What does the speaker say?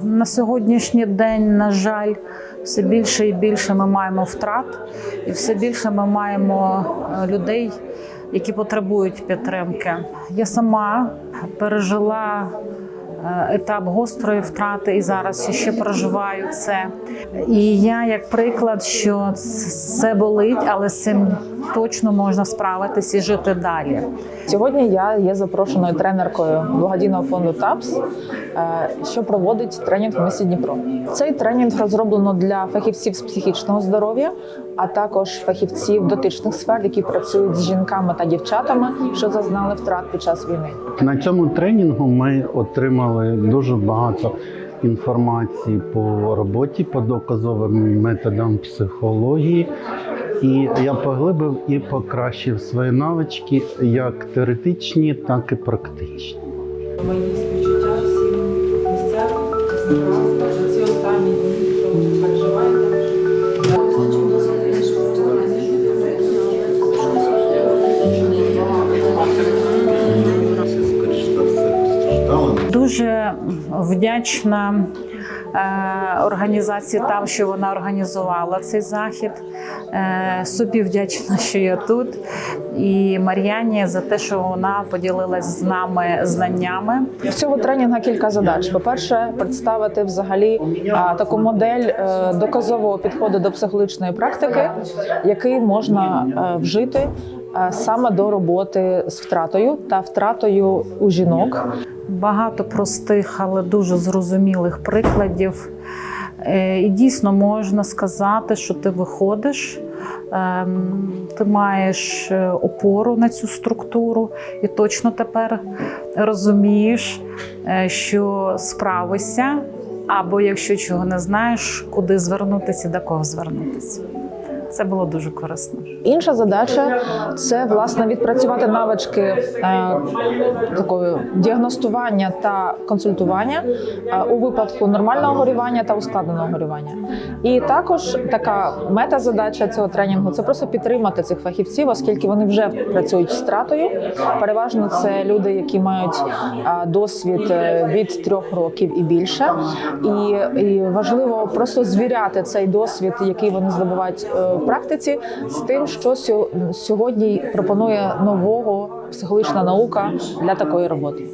на сьогоднішній день, на жаль, все більше і більше ми маємо втрат, і все більше ми маємо е, людей, які потребують підтримки. Я сама пережила етап гострої втрати і зараз ще проживаю це. І я як приклад, що це болить, але з цим точно можна справитись і жити далі. Сьогодні я є запрошеною тренеркою благодійного фонду ТАПС, е, що проводить тренінг в місті Дніпро. Цей тренінг розроблено для фахівців з психічного здоров'я, а також фахівців дотичних сфер, які працюють з жінками та дівчатами, що зазнали втрат під час війни. На цьому тренінгу ми отримали дуже багато інформації по роботі, по доказовим методам психології. І я поглибив і покращив свої навички як теоретичні, так і практичні. Мої співчуття всім місцях, Дуже вдячна е, організації там, що вона організувала цей захід. Е, Собі вдячна, що я тут, і Мар'яні за те, що вона поділилась з нами знаннями. В цього тренінгу кілька задач. По-перше, представити взагалі таку модель е, доказового підходу до психологічної практики, який можна вжити саме до роботи з втратою та втратою у жінок. Багато простих, але дуже зрозумілих прикладів. Е, І дійсно можна сказати, що ти виходиш, ем, ти маєш е, опору на цю структуру, і точно тепер розумієш, е, що справишся, або якщо чого не знаєш, куди звернутися до кого звернутися. Це було дуже корисно. Інша задача це власне відпрацювати навички е, такої діагностування та консультування е, у випадку нормального горювання та ускладненого горювання. І також така мета-задача цього тренінгу це просто підтримати цих фахівців, оскільки вони вже працюють з втратою. Переважно це люди, які мають е, досвід е, від трьох років і більше. І, і важливо просто звіряти цей досвід, який вони здобувають е, практиці з тим, що сьогодні пропонує нового психологічна наука для такої роботи.